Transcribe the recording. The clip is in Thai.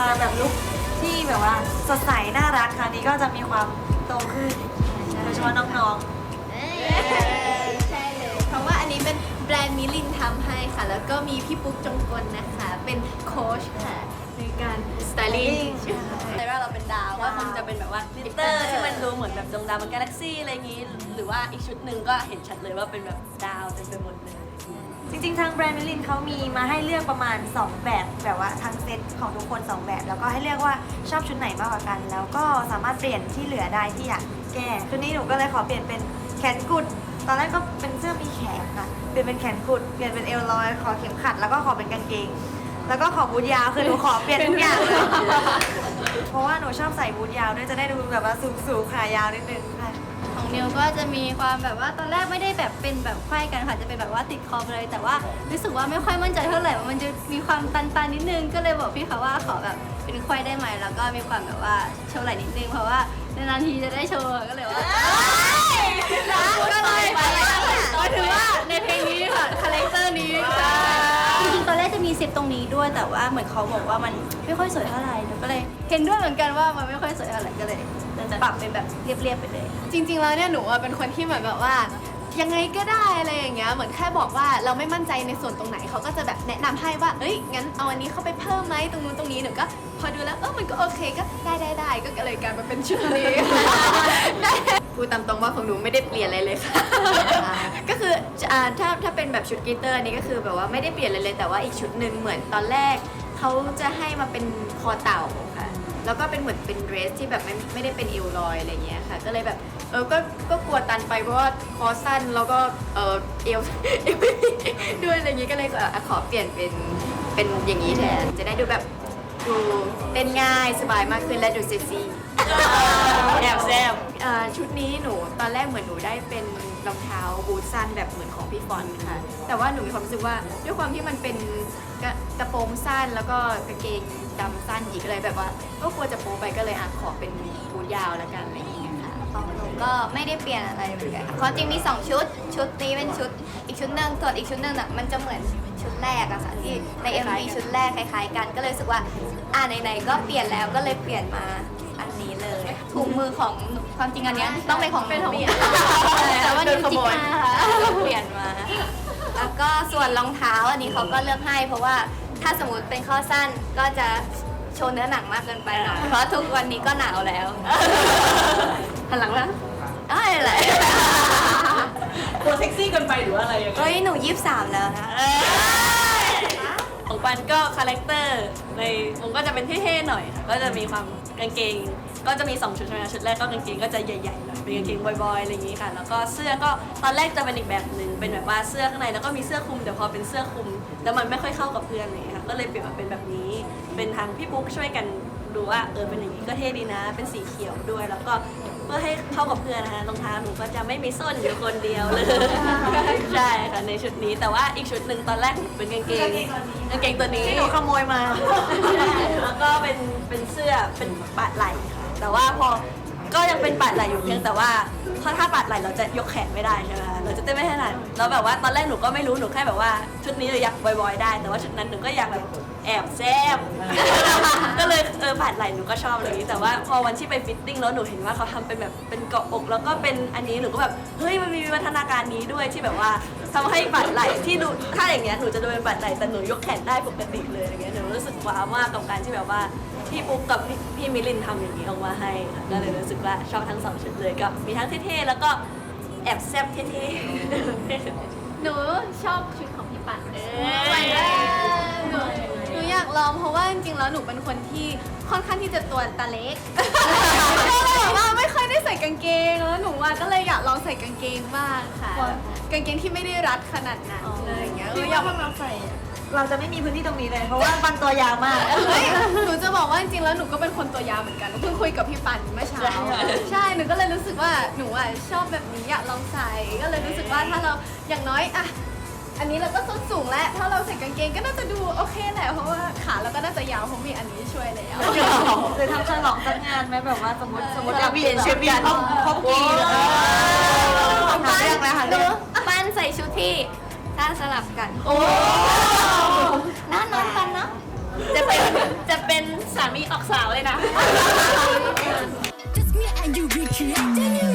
มาแบบลุคที่แบบว่าสดใสน่ารักคราวนี้ก็จะมีความโตขึ้นโดยเฉพาะน้องใช่เลย เพราะว่าอันนี้เป็นแบรนด์มิลินทำให้ค่ะ แล้วก็มีพี่ปุ๊กจงกลนะคะ เป็นโค้ชค่ะ ในการ สไตลิ่งแต่ว่าเราเป็นดาวก็คงจะเป็นแบบว่าลิตเตอร์ที่มันดูเหมือนแบบดวงดาวเหมันกาแล็กซี่อะไรอย่างงี้ หรือว่าอีกชุดหนึ่งก็เห็นชัดเลยว่าเป็นแบบดาวเต็มไปหมดเลยๆจริงๆ ทางแบรนด์มิลินเขามีมาให้เลือกประมาณ 2 แบบแบบว่าทั้งเซตของทุกคน 2 แบบ แล้วก็ให้เลือกว่าชอบชุดไหนมากกว่ากัน แล้วก็สามารถเปลี่ยนที่เหลือได้ที่อยากแก้ชุดนี้หนูก็เลยขอเปลี่ยนเป็นแขนกุด ตอนแรกก็เป็นเสื้อมีแขนค่ะเปลี่ยนเป็นแขนกุดเปลี่ยนเป็นเอวลอยขอเข็มขัดแล้วก็ขอเป็นกางเกง แล้วก็ขอบูทยาวคือหนูขอเปลี่ยนทุกอย่างเลยเพราะว่าหนูชอบใส่บูทยาวด้วยจะได้ดูแบบว่าสูงๆขายาวนิดนึงค่ะ ของนิวก็จะมีความแบบว่าตอนแรกไม่ได้แบบเป็นแบบไขว้กันค่ะจะเป็นแบบว่าติดคอไปเลย แต่ว่ารู้สึกว่าไม่ค่อยมั่นใจเท่าไหร่ว่ามันจะมีความตันๆนิดนึงก็เลยบอกพี่เขาว่าขอแบบเป็นไขว้ได้ไหมแล้วก็มีความแบบว่าโชว์ไหล่นิดนึงเพราะว่านานๆทีจะได้โชว์ก็เลยว่าก็เลยก็ถือว่าในเพลงนี้ค่ะคาแรคเตอร์นี้ค่ะ ซตตรงนี้ด้วยแต่ว่าเหมือนเขาบอกว่ามันไม่ค่อยสวยเท่าไหร่หนูก็เลยเห็นด้วยเหมือนกันว่ามันไม่ค่อยสวยเท่าไหร่ก็เลยปรับเป็นแบบเรียบๆไปเลย จริง ๆ แล้วเนี่ยหนูอะเป็นคนที่เหมือนแบบว่า ยังไงก็ได้อะไรอย่างเงี้ยเหมือนแค่บอกว่าเราไม่มั่นใจในส่วนตรงไหนเขาก็จะแบบแนะนำให้ว่าเอ้ยงั้นเอาอันนี้เข้าไปเพิ่มไหมตรงนู้นตรงนี้หนูก็ พอดูแล้วเออมันก็โอเคก็ได้ได้ได้ก็เลยกลายมาเป็นชุดนี้ พูดตามตรงว่าของหนูไม่ได้เปลี่ยนอะไรเลยค่ะ ก็ คืออ่าถ้าถ้าเป็นแบบชุดกลิตเตอร์อันนี้ก็คือแบบว่าไม่ได้เปลี่ยนอะไรเลย แต่ว่าอีกชุดหนึ่งเหมือนตอนแรกเขาจะให้มาเป็นคอเต่าค่ะ แล้วก็เป็นเหมือนเป็นเดรสที่แบบไม่ไม่ได้เป็นเอวลอยอะไรเงี้ยค่ะ ก็เลยแบบเออก็ก็กลัวตันไปเพราะว่าคอสั้นแล้วก็เออเอว เอวไม่มีด้วยอะไรเงี้ยก็เลยอ่อขอเปลี่ยนเป็นเป็นอย่างนี้แทนจะได้ดูแบบดูเต้นง่ายสบายมากขึ้นและดูเซ็กซี่ ตอนแรกเหมือนหนูได้เป็นรองเท้าบูทสั้นแบบเหมือนของพี่ฟอนค่ะ แต่ว่าหนูมีความรู้สึกว่าด้วยความที่มันเป็นกระกระโปรงสั้นแล้วก็กางเกงดำสั้นอีกเลยแบบว่า ก็กลัวจะโป๊ไปก็เลยอะขอเป็นบูทยาวแล้วกันอะไรอย่างเงี้ยค่ะ ของหนูก็ไม่ได้เปลี่ยนอะไรเหมือนกันเพราะจริงมี 2 ชุด ชุดนี้เป็นชุด อีกชุดหนึ่งส่วนอีกชุดหนึ่งน่ะมันจะเหมือนชุดแรกอะค่ะที่ใน MV ชุดแรกคล้ายๆกัน ก็เลยรู้สึกว่าอ่าไหนๆก็เปลี่ยนแล้วก็เลยเปลี่ยนมา ถุงมือของหนูความจริงอันเนี้ยต้องเป็นของหนูเปลี่ยนแต่ว่านิวจิก้าค่ะเปลี่ยนมา แล้วก็ส่วนรองเท้าอันนี้เขาก็เลือกให้ เพราะว่าถ้าสมมติเป็นข้อสั้นก็จะโชว์เนื้อหนังมากเกินไปหน่อยเพราะทุกวันนี้ก็หนาวแล้วหันหลังนะได้แหละกลัวเซ็กซี่เกินไปหรือว่าอะไรอย่างเงี้ยเฮ้ยหนูยี่สิบสามแล้วนะของปันก็คาแรคเตอร์ในผมก็จะเป็นเท่ๆหน่อยค่ะก็จะมีความกางเกง ก็จะมี 2 ชุดใช่ไหมคะชุดแรกก็กางเกงก็จะใหญ่ๆหน่อยเป็นกางเกงบอยๆอะไรอย่างงี้ค่ะ แล้วก็เสื้อก็ตอนแรกจะเป็นอีกแบบหนึ่งเป็นแบบว่าเสื้อข้างในแล้วก็มีเสื้อคลุมแต่พอเป็นเสื้อคลุมแล้วมันไม่ค่อยเข้ากับเพื่อนอะไรอย่างเลยค่ะก็เลยเปลี่ยนมาเป็นแบบนี้ เป็นทางพี่ปุ๊กช่วยกันดูว่าเออเป็นอย่างนี้ก็เท่ดีนะ เป็นสีเขียวด้วย แล้วก็เพื่อให้เข้ากับเพื่อนนะคะรองเท้าหนูก็จะไม่มีส้นอยู่คนเดียวเลยใช่ค่ะในชุดนี้แต่ว่าอีกชุดหนึ่งตอนแรกหนูเป็นกางเกงกางเกงตัวนี้ที่หนูขโมยมาแล้วก็เป็นเป็นเสื้อเป็นปาดไหล่ค่ะ แต่ว่าพอก็ยังเป็นปัดไหลอยู่เพียงแต่ว่าเพราะถ้าปาดไหล่เราจะยกแขนไม่ได้ใช่ไหมเราจะเต้นไม่ถนัดแล้วแบบว่าตอนแรกหนูก็ไม่รู้หนูแค่แบบว่า ชุดนี้เราอยากบอยๆได้ แต่ว่าชุดนั้นหนูก็อยากแบบแอบแซบก็เลยเออปาดไหล่หนูก็ชอบเลยแต่ว่าพอวันที่ไปฟิตติ้งแล้วหนูเห็นว่าเขาทำเป็นแบบเป็นเกาะอก แล้วก็เป็นอันนี้หนูก็แบบเฮ้ยมันมีวิวัฒนาการนี้ด้วยที่แบบว่าทำให้ปาดไหล่ที่หนูถ้าอย่างเงี้ยหนูจะโดนเป็นปาดไหล่แต่หนูยกแขนได้ปกติเลยอย่างเงี้ยหนูรู้สึกว้าวมากกับการที่แบบว่าพี่ปุ๊กกับพี่มิลินทำอย่างนี้ออกมาให้ค่ะก็เลยรู้สึกว่าชอบทั้งสองชุดเลยก็มีทั้งเท่ๆ แล้วก็แอบแซบเท่ๆ หนูชอบชุดของพี่ปันเอไปเลยหนูหนูอยากลองเพราะว่าจริงๆ แล้วหนูเป็นคนที่ค่อนข้างที่จะตัวตาเล็กก็เลยแบบว่าไม่ค่อยได้ใส่กางเกงแล้วหนูว่าก็เลยอยากลองใส่กางเกงบ้างค่ะ กางเกงที่ไม่ได้รัดขนาดนั้นเลยอย่างเงี้ยเอออยาก เราจะไม่มีพื้นที่ตรงนี้เลย เพราะว่าบันตัวยาวมาก เฮ้ยหนูจะบอกว่าจริงๆแล้วหนูก็เป็นคนตัวยาวเหมือนกันหนูเพิ่งคุยกับพี่ปันเมื่อเช้า ใช่ หนูก็เลยรู้สึกว่าหนูอะชอบแบบนี้อยากลองใส่ ก็เลยรู้สึกว่าถ้าเราอย่างน้อยอะ อันนี้เราก็ส้นสูงแล้ว ถ้าเราใส่กางเกงก็น่าจะดูโอเคแหละ เพราะว่าขาเราก็น่าจะยาวเพราะมีอันนี้ช่วยแล้วเคยทำฉลองจัดงานไหมแบบว่าสมมติสมมติจะเปลี่ยนชุดกันครบครบกี่เออของหาปั้นเรื่องแล้วหาหเรื่นูอง ปั้นใส่ชุดที่ ถ้าสลับกัน โอ้น่านอนกันเนาะจะเป็นจะเป็นสามีออกสาวเลยนะ Just me and you recreating